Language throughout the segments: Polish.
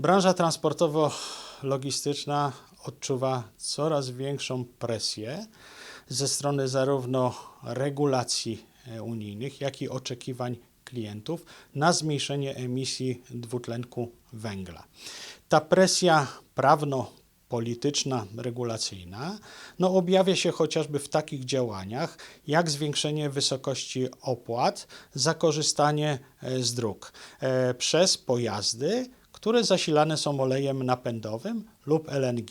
Branża transportowo-logistyczna odczuwa coraz większą presję ze strony zarówno regulacji e, unijnych, jak i oczekiwań klientów na zmniejszenie emisji dwutlenku węgla. Ta presja prawno polityczna, regulacyjna, no objawia się chociażby w takich działaniach, jak zwiększenie wysokości opłat za korzystanie e, z dróg e, przez pojazdy, które zasilane są olejem napędowym lub LNG.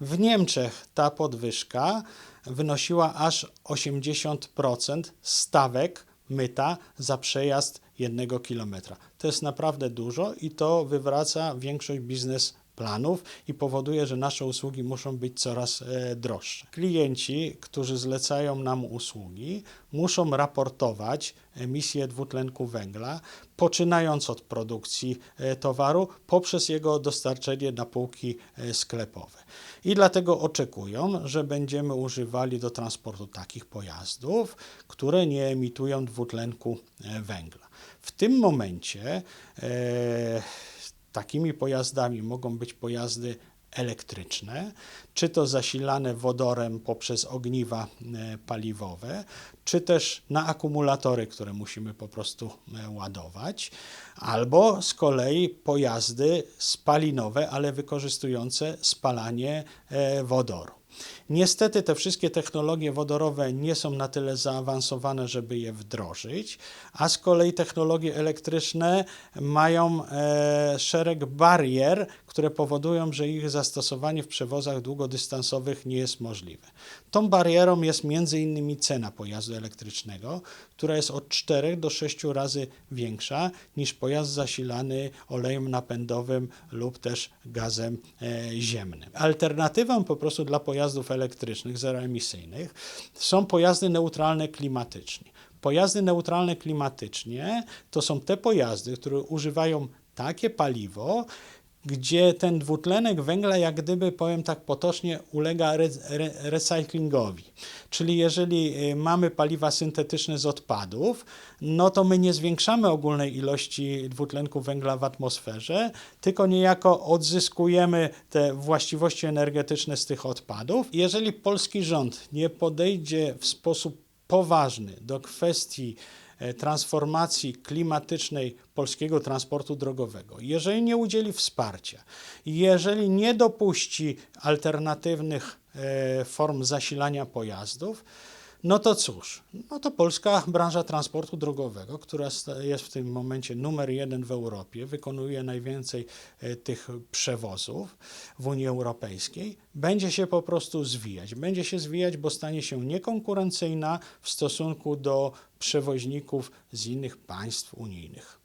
W Niemczech ta podwyżka wynosiła aż 80% stawek myta za przejazd jednego kilometra. To jest naprawdę dużo i to wywraca większość biznesplanów i powoduje, że nasze usługi muszą być coraz e, droższe. Klienci, którzy zlecają nam usługi, muszą raportować emisję dwutlenku węgla, poczynając od produkcji e, towaru poprzez jego dostarczenie na półki e, sklepowe. I dlatego oczekują, że będziemy używali do transportu takich pojazdów, które nie emitują dwutlenku węgla. W tym momencie e, takimi pojazdami mogą być pojazdy elektryczne, czy to zasilane wodorem poprzez ogniwa e, paliwowe, czy też na akumulatory, które musimy po prostu e, ładować, albo z kolei pojazdy spalinowe, ale wykorzystujące spalanie e, wodoru. Niestety te wszystkie technologie wodorowe nie są na tyle zaawansowane, żeby je wdrożyć, a z kolei technologie elektryczne mają e, szereg barier, które powodują, że ich zastosowanie w przewozach długodystansowych nie jest możliwe. Tą barierą jest innymi cena pojazdu elektrycznego, która jest od 4 do 6 razy większa niż pojazd zasilany olejem napędowym lub też gazem e, ziemnym. Alternatywą po prostu dla pojazdów elektrycznych zeroemisyjnych są pojazdy neutralne klimatycznie. Pojazdy neutralne klimatycznie to są te pojazdy, które używają takie paliwo, gdzie ten dwutlenek węgla, jak gdyby, powiem tak potocznie, ulega re, re, recyklingowi. Czyli jeżeli y, mamy paliwa syntetyczne z odpadów, no to my nie zwiększamy ogólnej ilości dwutlenku węgla w atmosferze, tylko niejako odzyskujemy te właściwości energetyczne z tych odpadów. Jeżeli polski rząd nie podejdzie w sposób poważny do kwestii transformacji klimatycznej polskiego transportu drogowego, jeżeli nie udzieli wsparcia, jeżeli nie dopuści alternatywnych e, form zasilania pojazdów, no to cóż, no to polska branża transportu drogowego, która jest w tym momencie numer jeden w Europie, wykonuje najwięcej e, tych przewozów w Unii Europejskiej, będzie się po prostu zwijać. Będzie się zwijać, bo stanie się niekonkurencyjna w stosunku do przewoźników z innych państw unijnych.